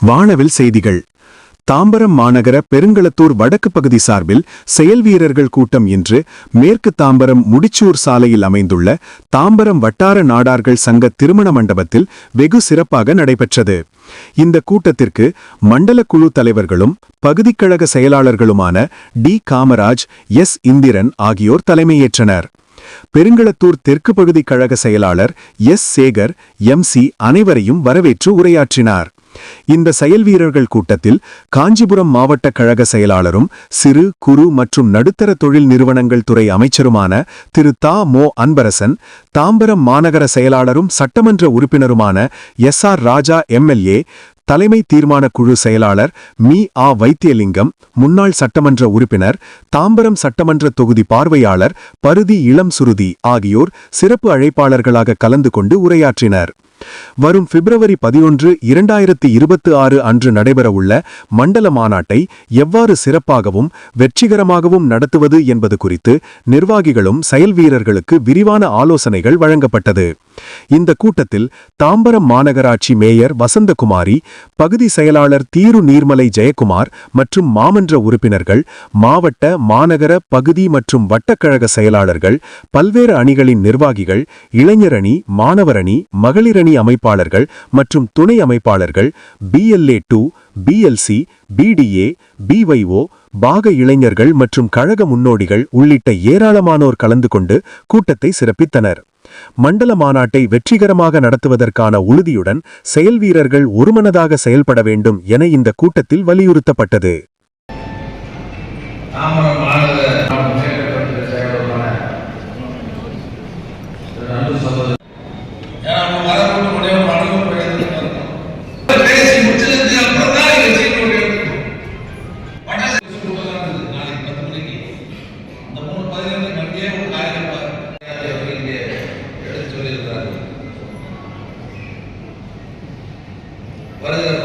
வானவில் செய்திகள். தாம்பரம் மாநகர பெருங்களத்தூர் வடக்கு பகுதி சார்பில் செயல் வீரர்கள் கூட்டம் இன்று மேற்கு தாம்பரம் முடிச்சூர் சாலையில் அமைந்துள்ள தாம்பரம் வட்டார நாடார்கள் சங்க திருமண மண்டபத்தில் வெகு சிறப்பாக நடைபெற்றது. இந்த கூட்டத்திற்கு மண்டல குழு தலைவர்களும் பகுதிக் கழக செயலாளர்களுமான டி. காமராஜ் எஸ். இந்திரன் ஆகியோர் தலைமையேற்றனர். பெருங்களத்தூர் தெற்கு பகுதி கழக செயலாளர் எஸ். சேகர் எம். சி. அனைவரையும் வரவேற்று உரையாற்றினார். இந்த செயல் வீரர்கள் கூட்டத்தில் காஞ்சிபுரம் மாவட்ட கழக செயலாளரும் சிறு குறு மற்றும் நடுத்தர தொழில் நிறுவனங்கள் துறை அமைச்சருமான திரு தா. மோ. அன்பரசன் தாம்பரம் மாநகர செயலாளரும் சட்டமன்ற உறுப்பினருமான எஸ். ஆர். ராஜா எம்எல்ஏ தலைமை தீர்மான குழு செயலாளர் மீ. ஆ. வைத்தியலிங்கம் முன்னாள் சட்டமன்ற உறுப்பினர் தாம்பரம் சட்டமன்ற தொகுதி பார்வையாளர் பருதி இளம் சுருதி ஆகியோர் சிறப்பு அழைப்பாளர்களாக கலந்து கொண்டு உரையாற்றினர். வரும் பிப்ரவரி பதினொன்று இரண்டாயிரத்தி இருபத்தி ஆறு அன்று நடைபெறவுள்ள மண்டல மாநாட்டை எவ்வாறு சிறப்பாகவும் வெற்றிகரமாகவும் நடத்துவது என்பது குறித்து நிர்வாகிகளும் செயல் வீரர்களுக்கு விரிவான ஆலோசனைகள் வழங்கப்பட்டது. இந்த கூட்டத்தில் தாம்பரம் மாநகராட்சி மேயர் வசந்தகுமாரி பகுதி செயலாளர் தீரு நீர்மலை ஜெயக்குமார் மற்றும் மாமன்ற உறுப்பினர்கள் மாவட்ட மாநகர பகுதி மற்றும் வட்டக்கழக செயலாளர்கள் பல்வேறு அணிகளின் நிர்வாகிகள் இளைஞரணி மாணவரணி மகளிரணி அமைப்பாளர்கள் மற்றும் துணை அமைப்பாளர்கள் பிஎல்ஏ டூ பிஎல்சி பிடிஏ பிவைஓ பாக இளைஞர்கள் மற்றும் கழக முன்னோடிகள் உள்ளிட்ட ஏராளமானோர் கலந்து கொண்டு கூட்டத்தை சிறப்பித்தனர். மண்டல மாநாட்டை வெற்றிகரமாக நடத்துவதற்கான உறுதியுடன் செயல் வீரர்கள் ஒருமனதாக செயல்பட வேண்டும் என இந்த கூட்டத்தில் வலியுறுத்தப்பட்டது. எடுத்து சொல்லியிருக்கிறார்கள் வருகிற